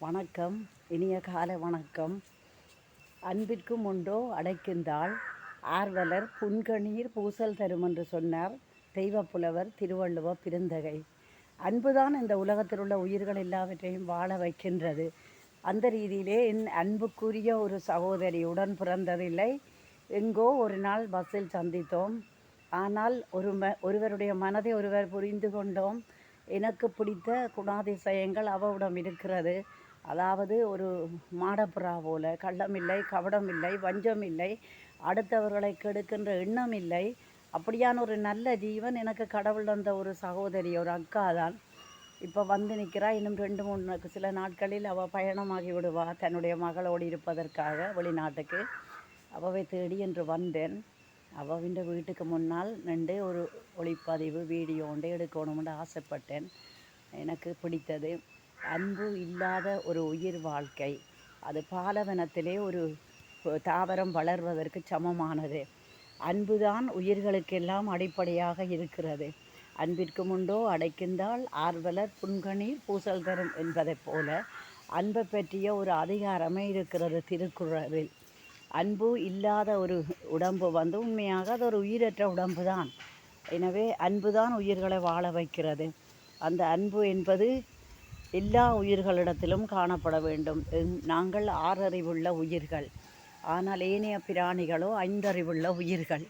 வணக்கம். இனிய கால வணக்கம். அன்பிற்கும் உண்டோ? அடைக்கின்றாள். ஆர்வலர் புன்கணீர் பூசல் தரும் என்று சொன்னார் தெய்வப்புலவர் திருவள்ளுவ பிருந்தகை. அன்புதான் இந்த உலகத்தில் உள்ள உயிர்கள் எல்லாவற்றையும் வாழ வைக்கின்றது. அந்த ரீதியிலே என் அன்புக்குரிய ஒரு சகோதரி உடன் பிறந்ததில்லை. எங்கோ ஒரு நாள் பஸ்ஸில் சந்தித்தோம். ஆனால் ஒரு ம ஒருவருடைய மனதை ஒருவர் புரிந்து கொண்டோம். எனக்கு பிடித்த குணாதிசயங்கள் அவவிடம் இருக்கிறது. அதாவது ஒரு மாடப்புறா போல கள்ளமில்லை கபடமில்லை வஞ்சமில்லை அடுத்தவர்களை கெடுக்கின்ற எண்ணம் இல்லை அப்படியான ஒரு நல்ல ஜீவன் எனக்கு கடவுள் வந்த ஒரு சகோதரி ஒரு அக்கா தான். இப்போ வந்து நிற்கிறா இன்னும் ரெண்டு மூணு சில நாட்களில் அவள் பயணமாகி விடுவா தன்னுடைய மகளோடு இருப்பதற்காக வெளிநாட்டுக்கு. அவவை தேடி என்று வந்தேன். அவவின் வீட்டுக்கு முன்னால் நின்று ஒரு ஒளிப்பதிவு வீடியோ ஒன்று எடுக்கணும்னு ஆசைப்பட்டேன். எனக்கு பிடித்தது. அன்பு இல்லாத ஒரு உயிர் வாழ்க்கை. அது பாலவனத்திலே ஒரு தாவரம் வளர்வதற்கு சமமானது. அன்புதான் உயிர்களுக்கெல்லாம் அடிப்படையாக இருக்கிறது. அன்பிற்கு முண்டோ அடைக்கின்றால் ஆர்வலர் புன்கணீர் பூசல் தரும் என்பதைப் போல அன்பை பற்றிய ஒரு அதிகாரமே இருக்கிறது திருக்குறளில். அன்பு இல்லாத ஒரு உடம்பு வந்து உண்மையாக அது ஒரு உயிரற்ற உடம்பு தான் எனவே அன்பு தான் உயிர்களை வாழ வைக்கிறது. அந்த அன்பு என்பது எல்லா உயிர்களிடத்திலும் காணப்பட வேண்டும். எங்- நாங்கள் ஆறறிவுள்ள உயிர்கள். ஆனால் ஏனைய பிராணிகளோ ஐந்தறிவுள்ள உயிர்கள்.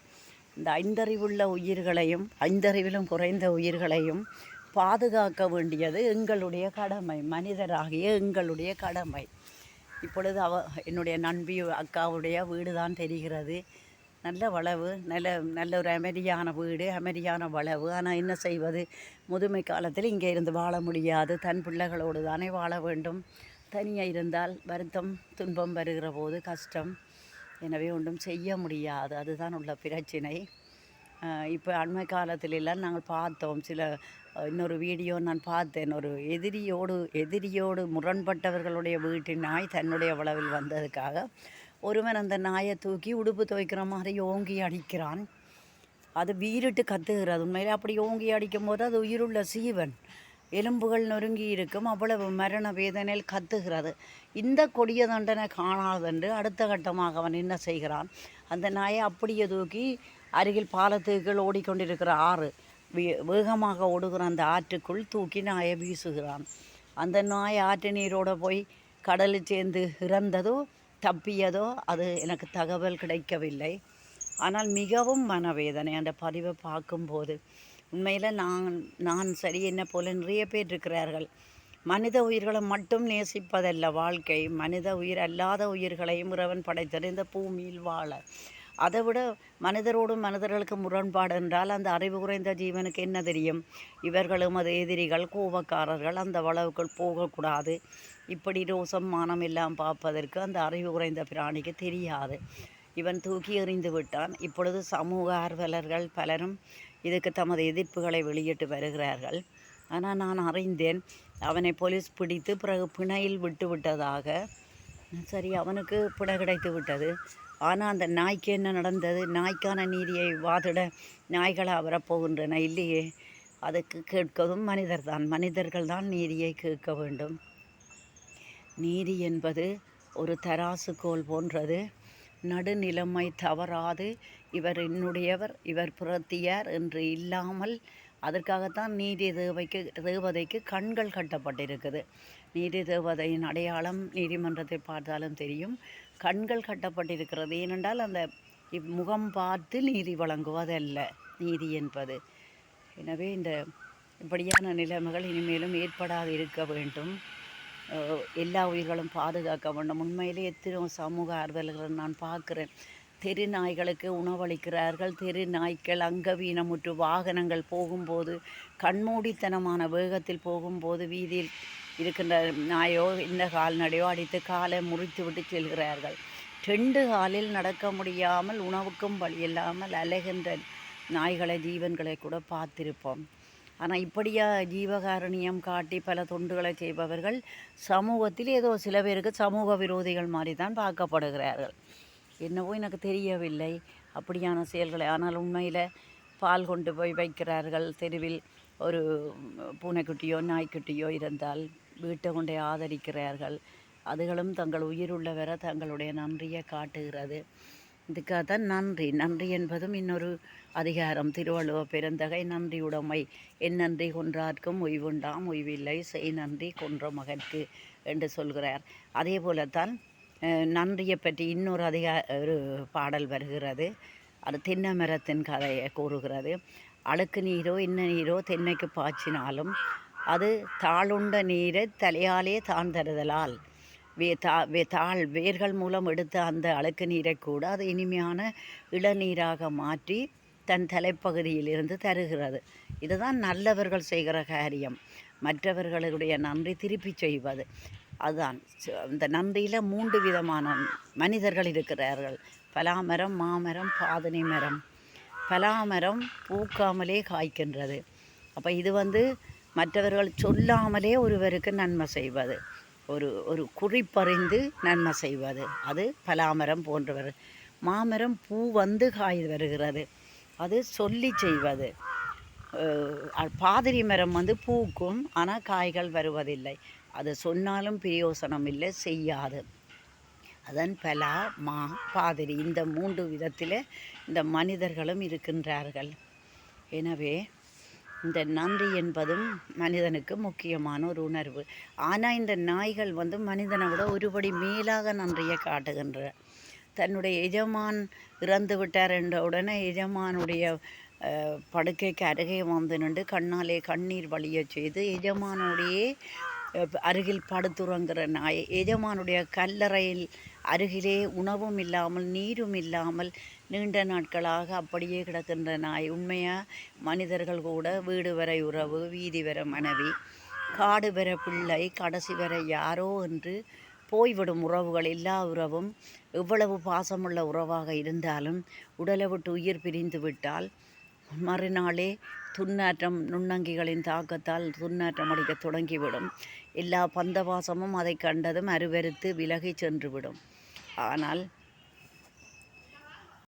இந்த ஐந்தறிவுள்ள உயிர்களையும் ஐந்தறிவிலும் குறைந்த உயிர்களையும் பாதுகாக்க வேண்டியது எங்களுடைய கடமை. மனிதராகிய எங்களுடைய கடமை. இப்பொழுது அவ என்னுடைய நண்பி அக்காவுடைய வீடு தான் தெரிகிறது. நல்ல வளவு நல்ல நல்ல ஒரு அமைதியான வீடு அமைதியான வளவு. ஆனால் என்ன செய்வது? முதுமை காலத்தில் இங்கே இருந்து வாழ முடியாது. தன் பிள்ளைகளோடு தானே வாழ வேண்டும். தனியாக இருந்தால் வருத்தம் துன்பம் வருகிற போது கஷ்டம். எனவே ஒன்றும் செய்ய முடியாது. அதுதான் உள்ள பிரச்சினை. இப்போ அண்மை காலத்திலெல்லாம் நாங்கள் பார்த்தோம். சில இன்னொரு வீடியோ நான் பார்த்தேன். ஒரு எதிரியோடு எதிரியோடு முரண்பட்டவர்களுடைய வீட்டு நாய் தன்னுடைய வளவில் வந்ததுக்காக ஒருவன் அந்த நாயை தூக்கி உடுப்பு துவைக்கிற மாதிரி ஓங்கி அடிக்கிறான். அது வீறிட்டு கத்துகிறது. உண்மையிலே அப்படி ஓங்கி அடிக்கும் போது அது உயிருள்ள சீவன். எலும்புகள் நொறுங்கி இருக்கும். அவ்வளவு மரண வேதனையில் கத்துகிறது. இந்த கொடிய தண்டனை காணாதென்று அடுத்த கட்டமாக அவன் என்ன செய்கிறான்? அந்த நாயை அப்படியே தூக்கி அருகில் பாலத்துக்குள் ஓடிக்கொண்டிருக்கிற ஆறு வே- வேகமாக ஓடுகிற அந்த ஆற்றுக்குள் தூக்கி நாயை வீசுகிறான். அந்த நாய் ஆற்று நீரோடு போய் கடலில் சேர்ந்து இறந்ததோ தப்பியதோ அது எனக்கு தகவல் கிடைக்கவில்லை. ஆனால் மிகவும் மனவேதனை அந்த பதிவை பார்க்கும்போது. உண்மையில் நான் நான் சரி என்ன போல நிறைய பேர் இருக்கிறார்கள். மனித உயிர்களை மட்டும் நேசிப்பதல்ல வாழ்க்கை. மனித உயிர் அல்லாத உயிர்களையும் இறைவன் படைத்தது இந்த பூமியில் வாழ. அதை விட மனிதரோடும் மனிதர்களுக்கு முரண்பாடு என்றால் அந்த அறிவு குறைந்த ஜீவனுக்கு என்ன தெரியும்? இவர்களும் அது எதிரிகள் கோபக்காரர்கள் அந்த வளவுக்குள் போகக்கூடாது. இப்படி ரோசம் மானம் எல்லாம் பார்ப்பதற்கு அந்த அறிவு குறைந்த பிராணிக்கு தெரியாது. இவன் தூக்கி எறிந்து விட்டான். இப்பொழுது சமூக ஆர்வலர்கள் பலரும் இதுக்கு தமது எதிர்ப்புகளை வெளியிட்டு வருகிறார்கள். ஆனால் நான் அறிந்தேன் அவனை போலீஸ் பிடித்து பிறகு பிணையில் விட்டு விட்டதாக சரி அவனுக்கு பிணை கிடைத்து விட்டது. ஆனால் அந்த நாய்க்கு என்ன நடந்தது? நாய்க்கான நீதியை வாதிட நாய்களாக வரப்போகின்றன இல்லையே? அதுக்கு மனிதர் தான். மனிதர்கள் தான் நீதியை கேட்க வேண்டும். நீதி என்பது ஒரு தராசுகோல் போன்றது. நடுநிலைமை தவறாது. இவர் என்னுடையவர் இவர் புறத்தியார் என்று இல்லாமல் அதற்காகத்தான் நீதி தேவைக்கு தேவதைக்கு கண்கள் கட்டப்பட்டிருக்குது. நீதி தேவதையின் அடையாளம் நீதிமன்றத்தை பார்த்தாலும் தெரியும். கண்கள் கட்டப்பட்டிருக்கிறது. ஏனென்றால் அந்த முகம் பார்த்து நீதி வழங்குவதல்ல நீதி என்பது. எனவே இந்த இப்படியான நிலைமைகள் இனிமேலும் ஏற்படாது இருக்க வேண்டும். எல்லா உயிர்களும் பாதுகாக்க வேண்டும். உண்மையிலே எத்தனையோ சமூக ஆர்வலர்கள் நான் பார்க்குறேன். தெரு நாய்களுக்கு உணவளிக்கிறார்கள். தெரு நாய்க்கள் அங்கவீனமுற்று வாகனங்கள் போகும்போது கண்மூடித்தனமான வேகத்தில் போகும்போது வீதியில் இருக்கின்ற நாயோ இந்த கால்நடையோ அடித்து காலை முறித்து விட்டு செல்கிறார்கள். ரெண்டு காலில் நடக்க முடியாமல் உணவுக்கும் வழி இல்லாமல் அலைகின்ற நாய்களை ஜீவன்களை கூட பார்த்திருப்போம். ஆனால் இப்படியா ஜீவகாரணியம் காட்டி பல தொண்டுகளை செய்பவர்கள் சமூகத்தில் ஏதோ சில பேருக்கு சமூக விரோதிகள் மாதிரி தான் பார்க்கப்படுகிறார்கள். என்னவோ எனக்கு தெரியவில்லை. அப்படியான செயல்களை. ஆனால் உண்மையில் பால் கொண்டு போய் வைக்கிறார்கள். தெருவில் ஒரு பூனைக்குட்டியோ நாய்க்குட்டியோ இருந்தால் வீட்டை கொண்டே ஆதரிக்கிறார்கள். அதுகளும் தங்கள் உயிருள்ளவரை தங்களுடைய நன்றியை காட்டுகிறது. இதுக்காகத்தான் நன்றி. நன்றி என்பதும் இன்னொரு அதிகாரம். திருவள்ளுவ பெருந்தகை நன்றியுடைமை என் நன்றி கொன்றார்க்கும் உய்வுண்டாம் உய்வில்லை செய் நன்றி கொன்ற மகற்கு என்று சொல்கிறார். அதே போலத்தான் நன்றியை பற்றி இன்னொரு அதிகா ஒரு பாடல் வருகிறது. அது தென்னை மரத்தின் கதையை கூறுகிறது. அழுக்கு நீரோ இன்ன நீரோ தென்னைக்கு பாய்ச்சினாலும் அது தாளுண்ட நீரை தலையாலே தான் தருதலால். வே தா வே தாள் வேர்கள் மூலம் எடுத்த அந்த அழுக்கு நீரை கூட அது இனிமையான இளநீராக மாற்றி தன் தலைப்பகுதியிலிருந்து தருகிறது. இதுதான் நல்லவர்கள் செய்கிற காரியம். மற்றவர்களுடைய நன்றி திருப்பி செய்வது. அதுதான். இந்த நந்தியில் மூன்று விதமான மனிதர்கள் இருக்கிறார்கள். பலாமரம் மாமரம் பாதனை மரம். பலாமரம் பூக்காமலே காய்க்கின்றது. அப்போ இது வந்து மற்றவர்கள் சொல்லாமலே ஒருவருக்கு நன்மை செய்வது. ஒரு ஒரு குறிப்பறிந்து நன்மை செய்வது. அது பலாமரம் போன்றவர். மாமரம் பூ வந்து காய் வருகிறது. அது சொல்லி செய்வது. பாதிரி மரம் வந்து பூக்கும் ஆனால் காய்கள் வருவதில்லை. அது சொன்னாலும் பிரயோசனம் இல்லை செய்யாது. அதன் பலா மா பாதிரி. இந்த மூன்று விதத்தில் இந்த மனிதர்களும் இருக்கின்றார்கள். எனவே இந்த நன்றி என்பதும் மனிதனுக்கு முக்கியமான ஒரு உணர்வு. ஆனால் இந்த நாய்கள் வந்து மனிதனை விட ஒருபடி மேலாக நன்றியை காட்டுகின்ற. தன்னுடைய எஜமான் இறந்து விட்டார் என்ற உடனே எஜமானுடைய படுக்கைக்கு அருகே வந்து நின்று கண்ணாலே கண்ணீர் வழிய செய்து எஜமானுடைய அருகில் படுத்துறங்கிற நாய். எஜமானுடைய கல்லறையில் அருகிலே உணவும் இல்லாமல் நீரும் இல்லாமல் நீண்ட நாட்களாக அப்படியே கிடக்கின்ற நாய். உண்மையாக மனிதர்கள் கூட வீடு வரை உறவு வீதி வர மனைவி. காடு வர பிள்ளை கடைசி வர யாரோ என்று போய்விடும் உறவுகள். எல்லா உறவும் எவ்வளவு பாசமுள்ள உறவாக இருந்தாலும் உடலை விட்டு உயிர் பிரிந்து விட்டால் மறுநாளே துன்னாற்றம் நுண்ணங்கிகளின் தாக்கத்தால் துன்னாற்றம் அடிக்க தொடங்கிவிடும். எல்லா பந்தவாசமும் அதை கண்டதும் அருவருத்து விலகி சென்றுவிடும். ஆனால்